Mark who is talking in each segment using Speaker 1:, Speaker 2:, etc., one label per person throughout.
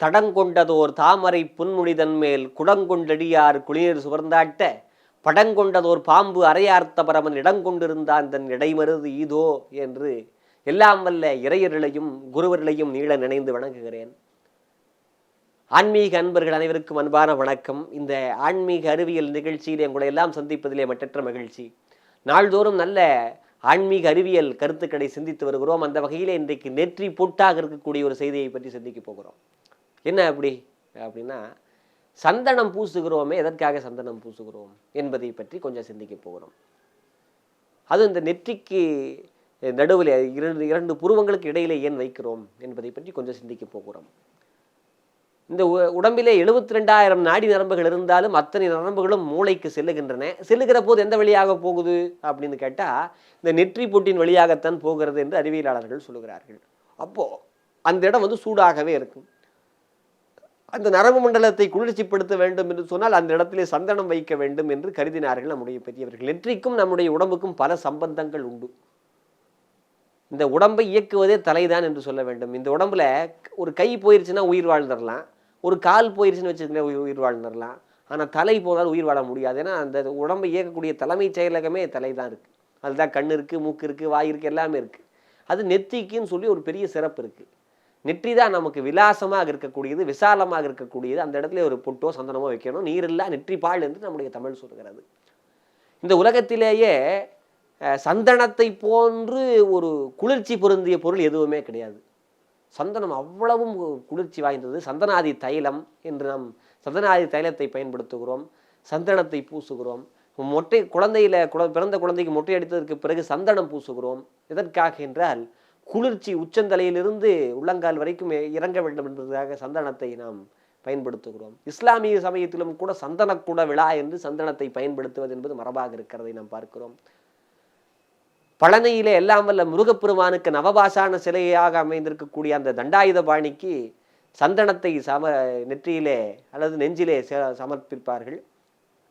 Speaker 1: தடங்கொண்டதோர் தாமரை புன்முனிதன் மேல் குடங்கொண்டடியார் குளிர் சுவர்ந்தாட்ட படங்கொண்டதோர் பாம்பு அரையார்த்த பரமன் இடங்கொண்டிருந்தான் தன் இடைமருது ஈதோ என்று எல்லாம் வல்ல இறையர்களையும் குருவர்களையும் நீள நினைந்து வணங்குகிறேன். ஆன்மீக அன்பர்கள் அனைவருக்கும் அன்பான வணக்கம். இந்த ஆன்மீக அறிவியல் நிகழ்ச்சியில் உங்களை எல்லாம் சந்திப்பதிலே மற்றற்ற மகிழ்ச்சி. நாள்தோறும் நல்ல ஆன்மீக அறிவியல் கருத்துக்களை சிந்தித்து வருகிறோம். அந்த வகையிலே இன்றைக்கு நெற்றி பொட்டாக இருக்கக்கூடிய ஒரு செய்தியை பற்றி சிந்திக்க போகிறோம். என்ன அப்படி? அப்படின்னா சந்தனம் பூசுகிறோமே எதற்காக சந்தனம் பூசுகிறோம் என்பதை பற்றி கொஞ்சம் சிந்திக்க போகிறோம். அது இந்த நெற்றிக்கு நடுவில் இரண்டு இரண்டு புருவங்களுக்கு இடையிலே ஏன் வைக்கிறோம் என்பதை பற்றி கொஞ்சம் சிந்திக்க போகிறோம். இந்த உடம்பிலே எழுபத்தி ரெண்டாயிரம் நாடி நரம்புகள் இருந்தாலும் அத்தனை நரம்புகளும் மூளைக்கு செல்லுகின்றன. செல்லுகிற போது எந்த வழியாக போகுது அப்படின்னு கேட்டால் இந்த நெற்றி பொட்டின் வழியாகத்தான் போகிறது என்று அறிவியலாளர்கள் சொல்லுகிறார்கள். அப்போது அந்த இடம் வந்து சூடாகவே இருக்கும். அந்த நரம்பு மண்டலத்தை குளிர்ச்சிப்படுத்த வேண்டும் என்று சொன்னால் அந்த இடத்திலே சந்தனம் வைக்க வேண்டும் என்று கருதினார்கள் நம்முடைய பெரியவர்கள். நெற்றிக்கும் நம்முடைய உடம்புக்கும் பல சம்பந்தங்கள் உண்டு. இந்த உடம்பை இயக்குவதே தலைதான் என்று சொல்ல வேண்டும். இந்த உடம்புல ஒரு கை போயிருச்சுன்னா உயிர் வாழ்ந்துடலாம். ஒரு கால் போயிருச்சுன்னு வச்சுக்கோங்களேன் உயிர் உயிர் வாழ்ந்துடலாம். ஆனால் தலை போனால் உயிர் வாழ முடியாது. ஏன்னா அந்த உடம்பை இயக்கக்கூடிய தலைமைச் செயலகமே தலை தான் இருக்குது அதுதான் கண் இருக்குது மூக்கு இருக்குது வாய் இருக்குது எல்லாமே இருக்குது அது நெத்திக்குன்னு சொல்லி ஒரு பெரிய சிறப்பு இருக்குது நெற்றி தான் நமக்கு விலாசமாக இருக்கக்கூடியது விசாலமாக இருக்கக்கூடியது. அந்த இடத்துல ஒரு பொட்டோ சந்தனமோ வைக்கணும். நீரில்லா நெற்றி பால் என்று நம்முடைய தமிழ் சொல்கிறது. இந்த உலகத்திலேயே சந்தனத்தை போன்று ஒரு குளிர்ச்சி பொருந்திய பொருள் எதுவுமே கிடையாது. சந்தனம் அவ்வளவும் குளிர்ச்சி வாய்ந்தது. சந்தனாதி தைலம் என்று நாம் சந்தனாதி தைலத்தை பயன்படுத்துகிறோம். சந்தனத்தை பூசுகிறோம். மொட்டை குழந்தையில குழ பிறந்த குழந்தைக்கு மொட்டை அடித்ததற்கு பிறகு சந்தனம் பூசுகிறோம். எதற்காக என்றால் குளிர்ச்சி உச்சந்தலையிலிருந்து உள்ளங்கால் வரைக்கும் இறங்க வேண்டும் என்பதற்காக சந்தனத்தை நாம் பயன்படுத்துகிறோம். இஸ்லாமிய சமயத்திலும் கூட சந்தனக்கூட விழா என்று சந்தனத்தை பயன்படுத்துவது என்பது மரபாக இருக்கிறதை நாம் பார்க்கிறோம். பழனியிலே எல்லாம் வல்ல முருகப்பெருமானுக்கு நவபாசான சிலையாக அமைந்திருக்கக்கூடிய அந்த தண்டாயுத பாணிக்கு சந்தனத்தை சம நெற்றியிலே அல்லது நெஞ்சிலே ச- சமர்ப்பிப்பார்கள்.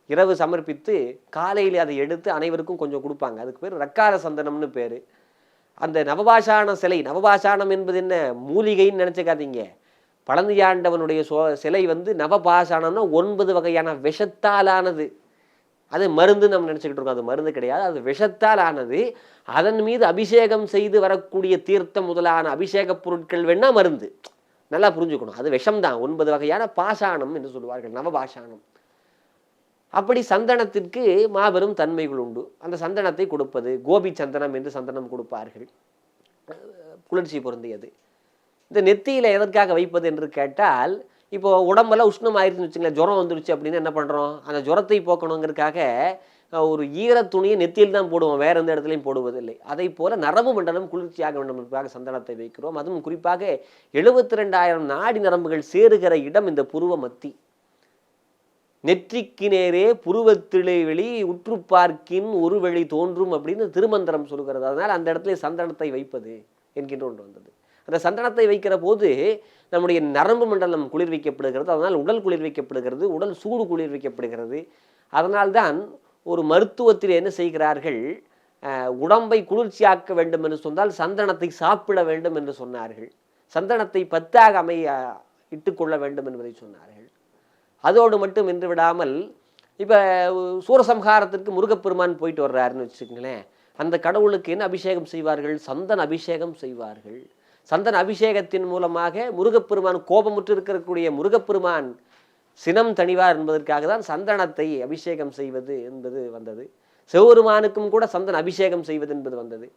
Speaker 1: இரவு சமர்ப்பித்து காலையிலே அதை எடுத்து அனைவருக்கும் கொஞ்சம் கொடுப்பாங்க. அதுக்கு பேர் ரக்கார சந்தனம்னு பேர். அந்த நவபாஷான சிலை நவபாஷானம் என்பது என்ன? மூலிகைன்னு நினச்சிக்காதீங்க. பழந்தியாண்டவனுடைய சோ சிலை வந்து நவபாஷானம்னா ஒன்பது வகையான விஷத்தாலானது. அது மருந்து நம்ம நினச்சிக்கிட்டு இருக்கோம். அது மருந்து கிடையாது. அது விஷத்தால் ஆனது அதன் மீது அபிஷேகம் செய்து வரக்கூடிய தீர்த்தம் முதலான அபிஷேக பொருட்கள் வேணால் மருந்து. நல்லா புரிஞ்சுக்கணும். அது விஷம்தான். ஒன்பது வகையான பாஷாணம் என்று சொல்லுவார்கள். நவபாஷாணம். அப்படி சந்தனத்திற்கு மாபெரும் தன்மைகள் உண்டு. அந்த சந்தனத்தை கொடுப்பது கோபி சந்தனம் என்று சந்தனம் கொடுப்பார்கள். குளிர்ச்சி பொருந்தியது. இந்த நெத்தியில் எதற்காக வைப்பது என்று கேட்டால் இப்போ உடம்பெல்லாம் உஷ்ணம் ஆயிருச்சுன்னு வச்சுங்களேன் ஜுரம் வந்துருச்சு அப்படின்னு என்ன பண்ணுறோம் அந்த ஜுரத்தை போக்கணுங்கிறதுக்காக ஒரு ஈர துணியை நெத்தியில் தான் போடுவோம். வேற எந்த இடத்துலையும் போடுவதில்லை. அதை போல நரம்பு மண்டலம் குளிர்ச்சியாக வேண்டும் என்பதற்காக சந்தனத்தை வைக்கிறோம். அதுவும் குறிப்பாக எழுபத்தி ரெண்டாயிரம் நாடி நரம்புகள் சேருகிற இடம் இந்த புருவ மத்தி. நெற்றிக்கு நேரே புருவத்திலே வெளி உற்று பார்க்கின் ஒரு வழி தோன்றும் அப்படின்னு திருமந்திரம் சொல்கிறது அதனால் அந்த இடத்துல சந்தனத்தை வைப்பது என்கின்ற ஒன்று வந்தது. அந்த சந்தனத்தை வைக்கிற போது நம்முடைய நரம்பு மண்டலம் குளிர்விக்கப்படுகிறது. அதனால் உடல் குளிர்விக்கப்படுகிறது உடல் சூடு குளிர்விக்கப்படுகிறது. அதனால்தான் ஒரு மருத்துவத்தில் என்ன செய்கிறார்கள்? உடம்பை குளிர்ச்சியாக்க வேண்டும் என்று சொன்னால் சந்தனத்தை சாப்பிட வேண்டும் என்று சொன்னார்கள். சந்தனத்தை பத்தாக அமைய இட்டுக்கொள்ள வேண்டும் என்பதை சொன்னார்கள். அதோடு மட்டும் நின்று விடாமல் இப்போ சூரசம்ஹாரத்திற்கு முருகப்பெருமான் போயிட்டு வர்றாருன்னு வச்சுக்கங்களேன். அந்த கடவுளுக்கு என்ன அபிஷேகம் செய்வார்கள்? சந்தன அபிஷேகம் செய்வார்கள். சந்தன அபிஷேகத்தின் மூலமாக முருகப்பெருமான் கோபமுற்று இருக்கக்கூடிய முருகப்பெருமான் சினம் தணிவார் என்பதற்காக தான் சந்தனத்தை அபிஷேகம் செய்வது என்பது வந்தது. சிவபெருமானுக்கும் கூட சந்தன அபிஷேகம் செய்வது என்பது வந்தது.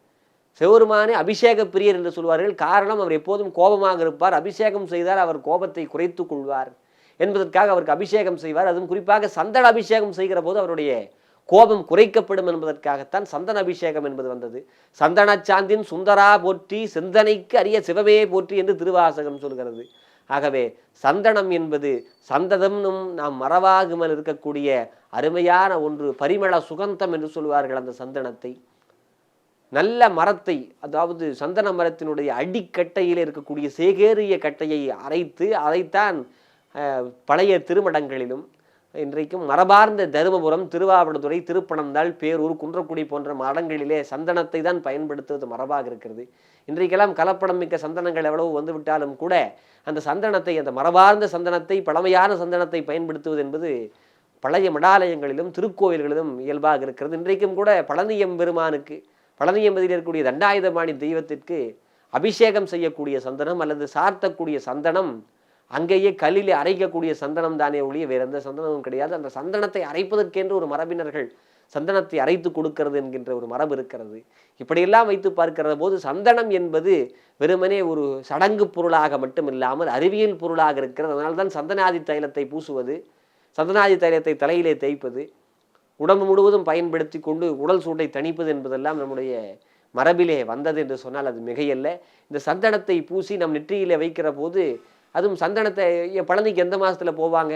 Speaker 1: சிவபெருமானே அபிஷேக பிரியர் என்று சொல்வார்கள். காரணம் அவர் எப்போதும் கோபமாக இருப்பார். அபிஷேகம் செய்தால் அவர் கோபத்தை குறைத்து கொள்வார். என்பதற்காக அவருக்கு அபிஷேகம் செய்வார். அதுவும் குறிப்பாக சந்தன அபிஷேகம் செய்கிற போது அவருடைய கோபம் குறைக்கப்படும் என்பதற்காகத்தான் சந்தன அபிஷேகம் என்பது வந்தது. சந்தன சாந்தின் சுந்தரா போற்றி சிந்தனைக்கு அரிய சிவமே போற்றி என்று திருவாசகம் சொல்கிறது. ஆகவே சந்தனம் என்பது சந்ததம்னும் நாம் மறவாகுமல் இருக்கக்கூடிய அருமையான ஒன்று பரிமள சுகந்தம் என்று சொல்வார்கள் அந்த சந்தனத்தை. நல்ல மரத்தை அதாவது சந்தன மரத்தினுடைய அடிக்கட்டையில் இருக்கக்கூடிய சேகேறிய கட்டையை அரைத்து அதைத்தான் பழைய திருமடங்களிலும் இன்றைக்கும் மரபார்ந்த தருமபுரம் திருவாவடுதுறை திருப்பணந்தாள் பேரூர் குன்றக்குடி போன்ற மடங்களிலே சந்தனத்தை தான் பயன்படுத்துவது மரபாக இருக்கிறது. இன்றைக்கெல்லாம் கலப்படம் மிக்க சந்தனங்கள் எவ்வளவு வந்துவிட்டாலும் கூட அந்த சந்தனத்தை அந்த மரபார்ந்த சந்தனத்தை பழமையான சந்தனத்தை பயன்படுத்துவது என்பது பழைய மடாலயங்களிலும் திருக்கோயில்களிலும் இயல்பாக இருக்கிறது. இன்றைக்கும் கூட பழனியம் பெருமானுக்கு பழனியம்பதியில் இருக்கக்கூடிய தண்டாயுதபாணி தெய்வத்திற்கு அபிஷேகம் செய்யக்கூடிய சந்தனம் அல்லது சார்த்தக்கூடிய சந்தனம் அங்கேயே கல்லில் அரைக்கக்கூடிய சந்தனம் தானே ஒழிய வேற எந்த சந்தனமும் கிடையாது. அந்த சந்தனத்தை அரைப்பதற்கென்று ஒரு மரபினர்கள் சந்தனத்தை அரைத்து கொடுக்கிறது என்கின்ற ஒரு மரபு இருக்கிறது. இப்படியெல்லாம் வைத்து பார்க்கிற போது சந்தனம் என்பது வெறுமனே ஒரு சடங்கு பொருளாக மட்டும் இல்லாமல் அறிவியல் பொருளாக இருக்கிறது. அதனால்தான் சந்தனாதி தைலத்தை பூசுவது சந்தனாதி தைலத்தை தலையிலே தேய்ப்பது உடம்பு முழுவதும் பயன்படுத்தி கொண்டு உடல் சூட்டை தணிப்பது என்பதெல்லாம் நம்முடைய மரபிலே வந்தது என்று சொன்னால் அது மிகையல்ல. இந்த சந்தனத்தை பூசி நம் நெற்றியிலே வைக்கிற போது அதுவும் சந்தனத்தை பழனிக்கு எந்த மாதத்தில் போவாங்க?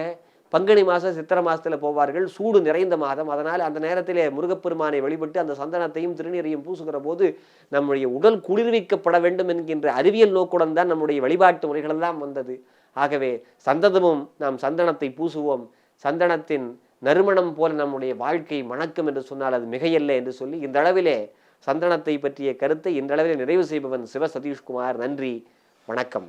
Speaker 1: பங்குனி மாதம் சித்திரை மாதத்தில் போவார்கள். சூடு நிறைந்த மாதம். அதனால் அந்த நேரத்திலே முருகப்பெருமானை வழிபட்டு அந்த சந்தனத்தையும் திருநீரையும் பூசுகிற போது நம்முடைய உடல் குளிர்விக்கப்பட வேண்டும் என்கின்ற அறிவியல் நோக்குடன் தான் நம்முடைய வழிபாட்டு முறைகளெல்லாம் வந்தது. ஆகவே சந்ததமும் நாம் சந்தனத்தை பூசுவோம். சந்தனத்தின் நறுமணம் போல நம்முடைய வாழ்க்கை மணக்கும் என்று சொன்னால் அது மிகையல்ல என்று சொல்லி இந்த அளவிலே சந்தனத்தை பற்றிய கருத்தை இந்த அளவிலே நிறைவு செய்பவன் சிவ சதீஷ்குமார். நன்றி. வணக்கம்.